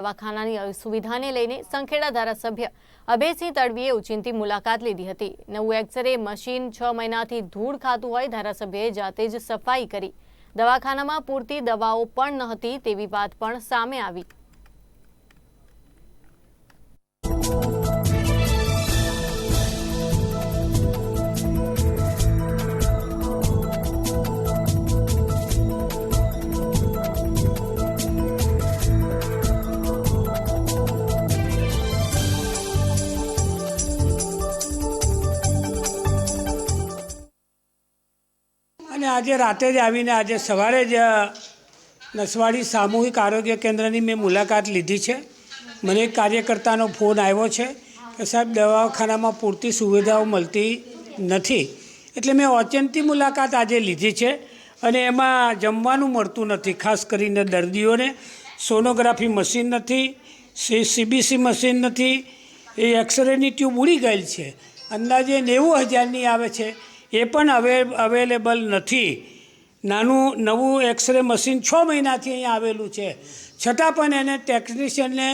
દવાખાનાની સુવિધાને લઈને સંખેડા ધારાસભ્ય અભયસિંહ તડવીએ ઉચિંતી મુલાકાત લીધી હતી. નવું એક્સરે મશીન છ મહિનાથી ધૂળ ખાતું હોય ધારાસભ્યએ જાતે જ સફાઈ કરી. દવાખાનામાં પૂરતી દવાઓ પણ ન હતી તેવી વાત પણ સામે આવી. આજે રાતે જ આવીને આજે સવારે જ નસવાડી સામૂહિક આરોગ્ય કેન્દ્રની મેં મુલાકાત લીધી છે. મને એક કાર્યકર્તાનો ફોન આવ્યો છે કે સાહેબ, દવાખાનામાં પૂરતી સુવિધાઓ મળતી નથી. એટલે મેં ઓચિંતી મુલાકાત આજે લીધી છે અને એમાં જમવાનું મળતું નથી, ખાસ કરીને દર્દીઓને. સોનોગ્રાફી મશીન નથી સીબીસી મશીન નથી, એ એક્સરેની ટ્યુબ ઉડી ગયેલ છે. અંદાજે નેવું હજારની આવે છે. એ પણ હવે અવેલેબલ નથી. નાનું, નવું એક્સરે મશીન છ મહિનાથી અહીંયા આવેલું છે. છતાં પણ એને ટેકનિશિયનને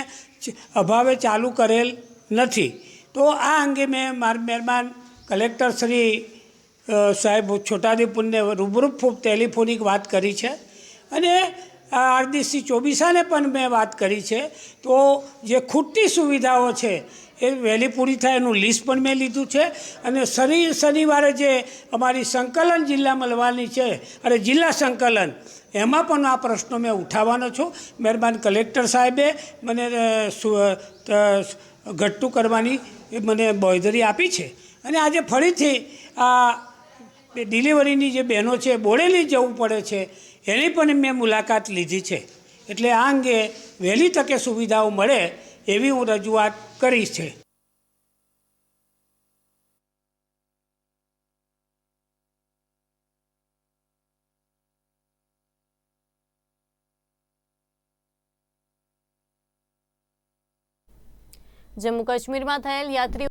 અભાવે ચાલુ કરેલ નથી. તો આ અંગે મેં માર મહેરબાન કલેક્ટર શ્રી સાહેબ છોટાદીપુરને રૂબરૂ ટેલિફોનિક વાત કરી છે. અને આરડીસી ચોબીસાને પણ મેં વાત કરી છે. તો જે ખૂટતી સુવિધાઓ છે, એ વહેલી પૂરી થાય એનું લિસ્ટ પણ મેં લીધું છે. અને શનિ, શનિવારે જે અમારી સંકલન જિલ્લા મળવાની છે, અને જિલ્લા સંકલન, એમાં પણ આ પ્રશ્નો મેં ઉઠાવવાનો છું. મહેરબાન કલેક્ટર સાહેબે મને ઘટતું કરવાની મને બોયધરી આપી છે. અને આજે ફરીથી આ ડિલિવરીની જે બહેનો છે, બોડેલી જવું પડે છે, એની પણ મેં મુલાકાત લીધી છે. એટલે આ અંગે વહેલી તકે સુવિધાઓ મળે એવી હું રજૂઆત કરી છે. જમ્મુ કાશ્મીરમાં થયેલ યાત્રીઓ